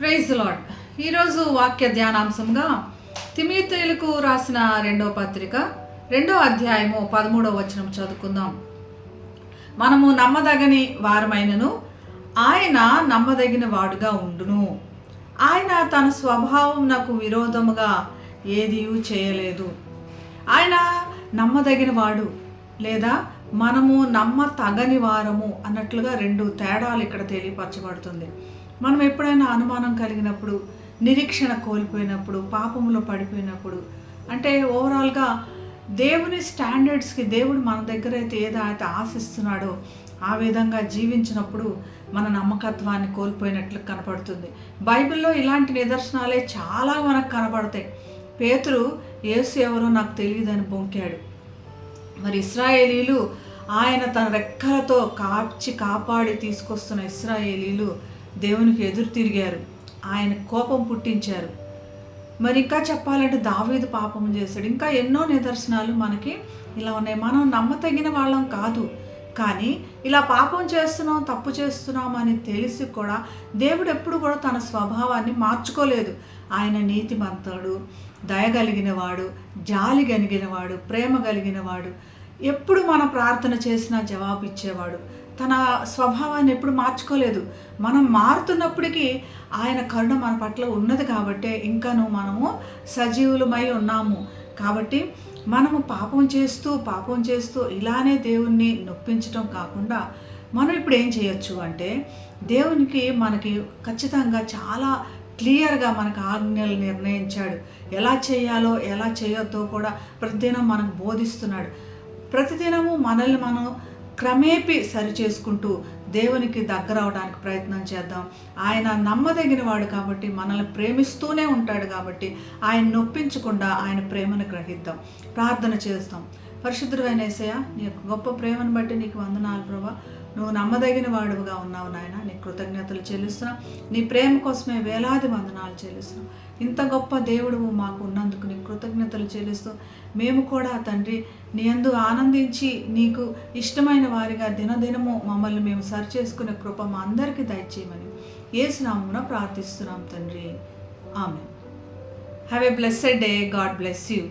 Praise lord ఈరోజు వాక్య ధ్యానాంశంగా తిమీతేలకు రాసిన రెండో పత్రిక రెండో అధ్యాయము పదమూడవ వచనం చదువుకుందాం. మనము నమ్మదగని వారమైనను ఆయన నమ్మదగిన వాడుగా ఉండును. ఆయన తన స్వభావం నాకు విరోధముగా ఏదీ చేయలేదు. ఆయన నమ్మదగిన వాడు లేదా మనము నమ్మ తగని వారము అన్నట్లుగా రెండు తేడాలు ఇక్కడ తెలియపరచబడుతుంది. మనం ఎప్పుడైనా అనుమానం కలిగినప్పుడు నిరీక్షణ కోల్పోయినప్పుడు పాపంలో పడిపోయినప్పుడు అంటే ఓవరాల్గా దేవుని స్టాండర్డ్స్కి దేవుడు మన దగ్గర అయితే ఏదైతే ఆశిస్తున్నాడో ఆ విధంగా జీవించినప్పుడు మన నమ్మకత్వాన్ని కోల్పోయినట్లు కనపడుతుంది. బైబిల్లో ఇలాంటి నిదర్శనాలే చాలా మనకు కనపడతాయి. పేతురు యేసు ఎవరో నాకు తెలియదని బొంకాడు. మరి ఇస్రాయేలీలు ఆయన తన రెక్కలతో కాచి కాపాడి తీసుకొస్తున్న ఇస్రాయేలీలు దేవునికి ఎదురు తిరిగారు. ఆయన కోపం పుట్టించారు. మరి ఇంకా చెప్పాలంటే దావీదు పాపం చేశాడు. ఇంకా ఎన్నో నిదర్శనాలు మనకి ఇలా ఉన్నాయి. మనం నమ్మతగిన వాళ్ళం కాదు. కానీ ఇలా పాపం చేస్తున్నాం తప్పు చేస్తున్నాం అని తెలిసి కూడా దేవుడు ఎప్పుడు కూడా తన స్వభావాన్ని మార్చుకోలేదు. ఆయన నీతిమంతుడు దయగలిగినవాడు జాలి కలిగినవాడు ప్రేమ కలిగినవాడు ఎప్పుడు మన ప్రార్థన చేసినా జవాబు ఇచ్చేవాడు. తన స్వభావాన్ని ఎప్పుడు మార్చుకోలేదు. మనం మారుతున్నప్పటికీ ఆయన కరుణ మన పట్ల ఉన్నది కాబట్టే ఇంకాను మనము సజీవులమై ఉన్నాము. కాబట్టి మనము పాపం చేస్తూ పాపం చేస్తూ ఇలానే దేవుణ్ణి నొప్పించడం కాకుండా మనం ఇప్పుడు ఏం చేయొచ్చు అంటే దేవునికి మనకి ఖచ్చితంగా చాలా క్లియర్గా మనకు ఆజ్ఞలు నిర్ణయించాడు. ఎలా చేయాలో ఎలా చేయొద్దో కూడా ప్రతిదినం మనకు బోధిస్తున్నాడు. ప్రతిదినము మనల్ని మనం క్రమేపి సరి చేసుకుంటూ దేవునికి దగ్గర అవడానికి ప్రయత్నం చేద్దాం. ఆయన నమ్మదగిన వాడు కాబట్టి మనల్ని ప్రేమిస్తూనే ఉంటాడు కాబట్టి ఆయన నొప్పించకుండా ఆయన ప్రేమను గ్రహిద్దాం. ప్రార్థన చేస్తాం. పరిశుద్ధుడైన ఏసయ్య నీ యొక్క గొప్ప ప్రేమను బట్టి నీకు వందనాలు ప్రభా. నువ్వు నమ్మదగిన వాడుగా ఉన్నావు నాయన. నీ కృతజ్ఞతలు చెల్లిస్తున్నావు నీ ప్రేమ కోసమే వేలాది వందనాలు చెల్లిస్తున్నాం. ఇంత గొప్ప దేవుడు మాకు ఉన్నందుకు నీ కృతజ్ఞతలు చెల్లిస్తూ మేము కూడా తండ్రి నీ అందు ఆనందించి నీకు ఇష్టమైన వారిగా దినదినము మమ్మల్ని మేము సరి చేసుకునే కృప మా అందరికీ దయచేయమని ఏసునామున ప్రార్థిస్తున్నాం తండ్రి. ఆమె have a blessed day God bless you